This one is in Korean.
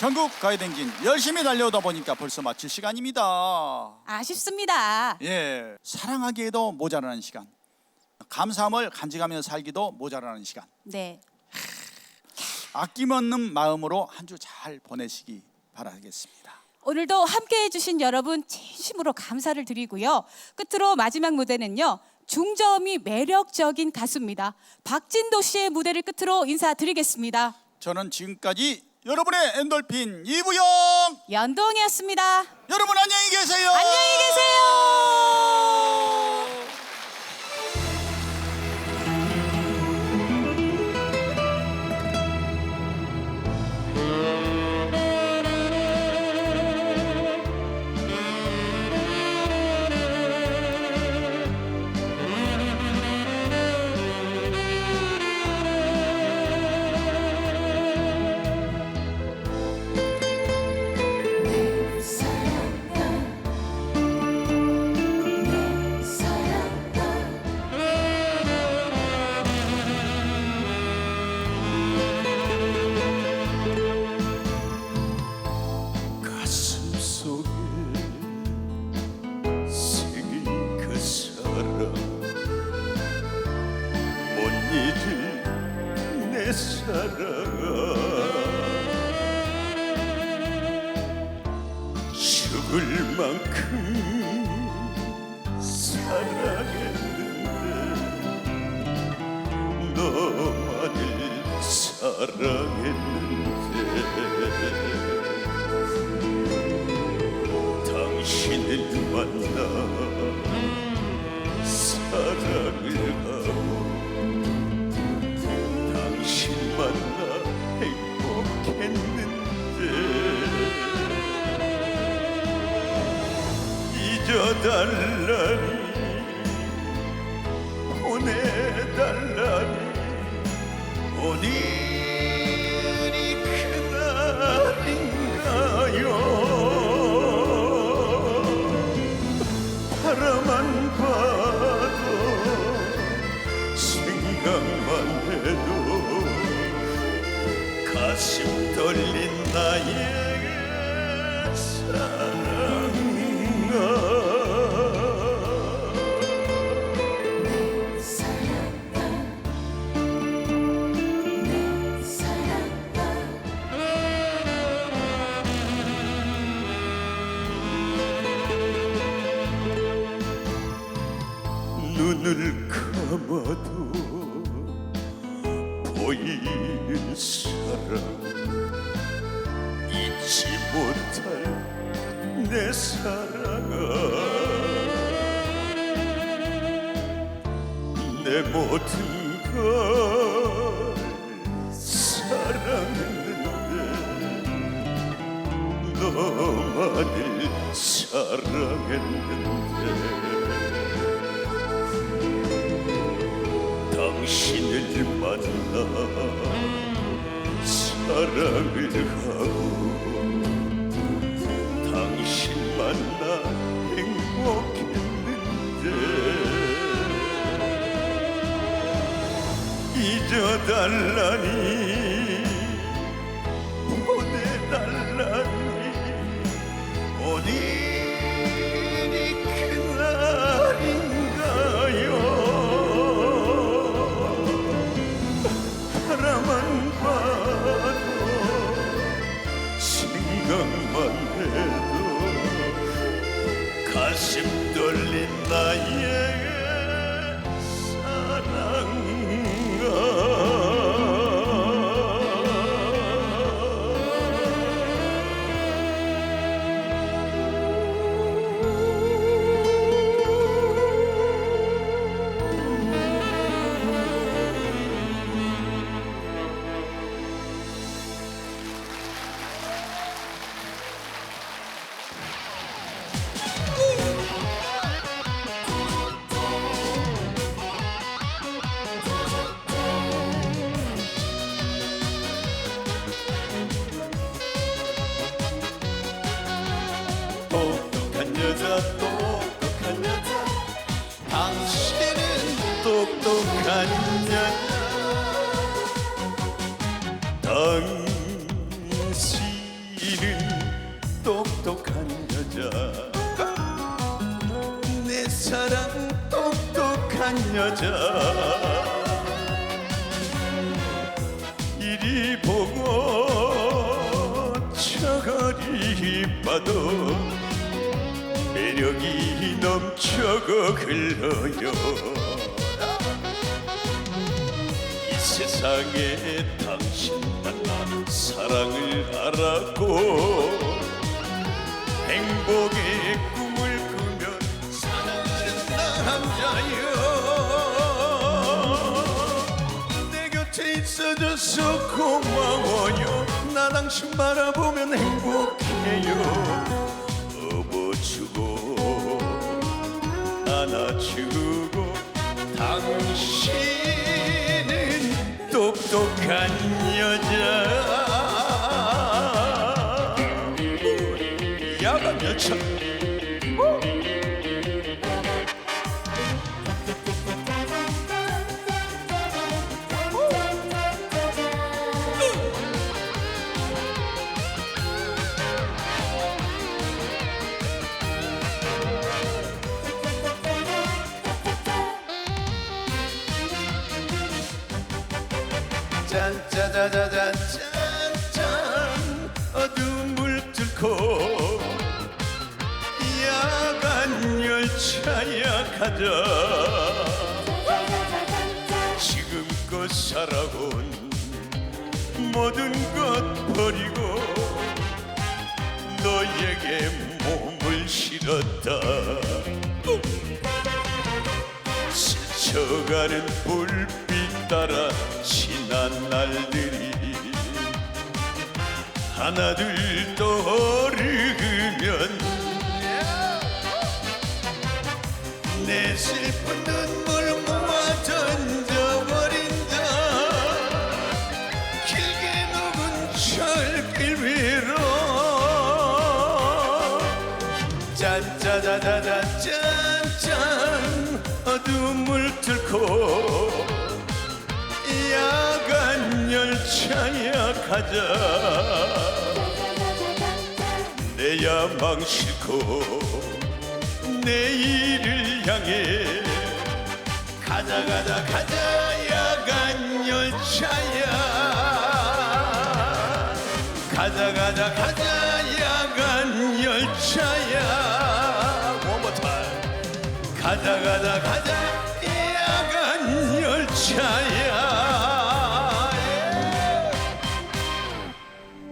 전국 가요댕진 열심히 달려오다 보니까 벌써 마칠 시간입니다. 아쉽습니다. 예, 사랑하기에도 모자라는 시간, 감사함을 간직하며 살기도 모자라는 시간, 네. 아낌없는 마음으로 한 주 잘 보내시기 바라겠습니다. 오늘도 함께 해주신 여러분 진심으로 감사를 드리고요. 끝으로 마지막 무대는요. 중저음이 매력적인 가수입니다. 박진도 씨의 무대를 끝으로 인사드리겠습니다. 저는 지금까지 여러분의 엔돌핀 이부영 연동이었습니다. 여러분 안녕히 계세요. 안녕히 계세요. 죽을 만큼 사랑했는데 너만을 사랑했는데 잊어달라니. 보내달라니. 오늘이 그날인가요? 바라만 봐도 생각만 해도 가슴 떨린 나의 사 눈을 감아도 보이는 사랑 잊지 못할 내 사랑아. 내 모든 걸 사랑했는데 너만을 사랑했는데 당신을 만나 사랑을 하고 당신 만나 행복했는데 잊어달라니 생각만 해도 가슴 떨린 나의 한 여자. 이리 보고 저거리 봐도 매력이 넘쳐가 흘러요. 이 세상에 당신만 사랑을 알았고 행복 있어줘서 고마워요. 나 당신 바라보면 행복해요. 업어주고 안아주고 당신은 똑똑한 여자. 야간 여차 짜자자잔 짠짠. 어둠을 뚫고 야간 열차야 가자. 지금껏 살아온 모든 것 버리고 너에게 몸을 실었다. 스쳐가는 불빛 따라 지난 날들이 하나둘 떠오르면 내 슬픈 눈물 모아 던져버린다. 길게 녹은 철길 위로 짠짜자자자 짠짠 어둠을 뚫고 야간 열차야 가자. 내 야 망 싣고 내일을 향해. 가자 가자 가자 야간 열차야. 가자 가자 가자 야간 열차야. One 가자 가자 가자 야간 열차야